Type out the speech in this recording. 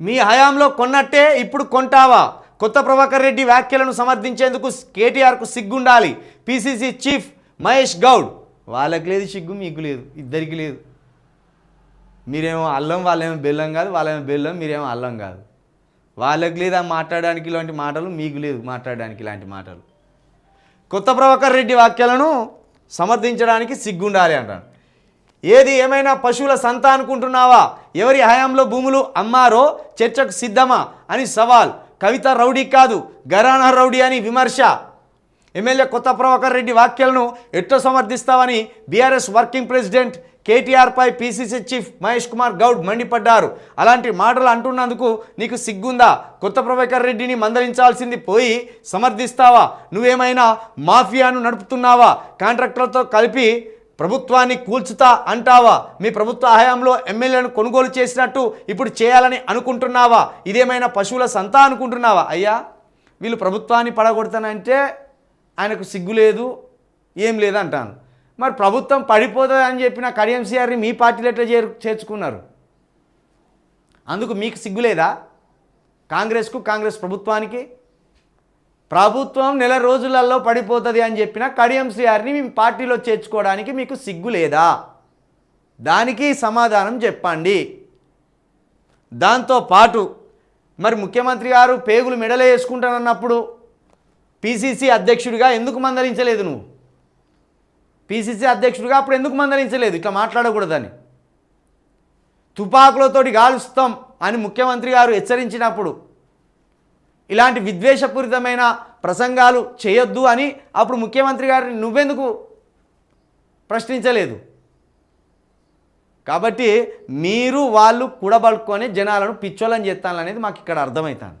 మీ హయాంలో కొన్నట్టే ఇప్పుడు కొంటావా? కొత్త ప్రభాకర్ రెడ్డి వ్యాఖ్యలను సమర్థించేందుకు కేటీఆర్కు సిగ్గుండాలి. PCC chief Mahesh Goud. వాళ్ళకి లేదు సిగ్గు మీకు లేదు ఇద్దరికి లేదు. మీరేమో అల్లం వాళ్ళేమో బెల్లం కాదు వాళ్ళేమో బెల్లం మీరేమో అల్లం కాదు. వాళ్ళకి లేదా మాట్లాడడానికి ఇలాంటి మాటలు మీకు లేదు మాట్లాడడానికి ఇలాంటి మాటలు. కొత్త ప్రభాకర్ రెడ్డి వాక్యాలను సమర్థించడానికి సిగ్గుండాలి అంటాను. ఏది ఏమైనా పశువుల సంత అనుకుంటున్నావా? ఎవరి హయాంలో భూములు అమ్మారో చర్చకు సిద్ధమా అని సవాల్. కవిత రౌడీ కాదు గరానా రౌడీ అని విమర్శ. ఎమ్మెల్యే కొత్త ప్రభాకర్ రెడ్డి వ్యాఖ్యలను ఎట్లా సమర్థిస్తావని బీఆర్ఎస్ వర్కింగ్ ప్రెసిడెంట్ కేటీఆర్పై పీసీసీ చీఫ్ మహేష్ కుమార్ గౌడ్ మండిపడ్డారు. అలాంటి మాటలు అంటున్నందుకు నీకు సిగ్గుందా? కొత్త ప్రభాకర్ రెడ్డిని మందలించాల్సింది పోయి సమర్థిస్తావా? నువ్వేమైనా మాఫియాను నడుపుతున్నావా? కాంట్రాక్టర్లతో కలిపి ప్రభుత్వాన్ని కూల్చుతా అంటావా? మీ ప్రభుత్వ హయాంలో ఎమ్మెల్యేలను కొనుగోలు చేసినట్టు ఇప్పుడు చేయాలని అనుకుంటున్నావా? ఇదేమైనా పశువుల సంత అనుకుంటున్నావా? అయ్యా వీళ్ళు ప్రభుత్వాన్ని పడగొడతానంటే ఆయనకు సిగ్గు లేదు ఏం లేదు అంటాను. మరి ప్రభుత్వం పడిపోతుంది అని చెప్పిన కడియంసీఆర్ని మీ పార్టీలు ఎట్లా చేరు చేర్చుకున్నారు? అందుకు మీకు సిగ్గు లేదా? కాంగ్రెస్కు కాంగ్రెస్ ప్రభుత్వానికి? ప్రభుత్వం నెల రోజులలో పడిపోతుంది అని చెప్పిన కడియం శ్రీఆర్ని మీ పార్టీలో చేర్చుకోవడానికి మీకు సిగ్గు లేదా? దానికి సమాధానం చెప్పండి. దాంతో పాటు మరి ముఖ్యమంత్రి గారు పేగులు మెడలే వేసుకుంటానన్నప్పుడు పిసిసి అధ్యక్షుడిగా ఎందుకు మందలించలేదు నువ్వు? పిసిసి అధ్యక్షుడిగా అప్పుడు ఎందుకు మందలించలేదు? ఇట్లా మాట్లాడకూడదని. తుపాకులతోటి గాలుస్తాం అని ముఖ్యమంత్రి గారు హెచ్చరించినప్పుడు ఇలాంటి విద్వేషపూరితమైన ప్రసంగాలు చేయొద్దు అని అప్పుడు ముఖ్యమంత్రి గారిని నువ్వెందుకు ప్రశ్నించలేదు? కాబట్టి మీరు వాళ్ళు కూడబడుకొని జనాలను పిచ్చోళ్ళని చేస్తాననేది మాకు ఇక్కడ అర్థమవుతాను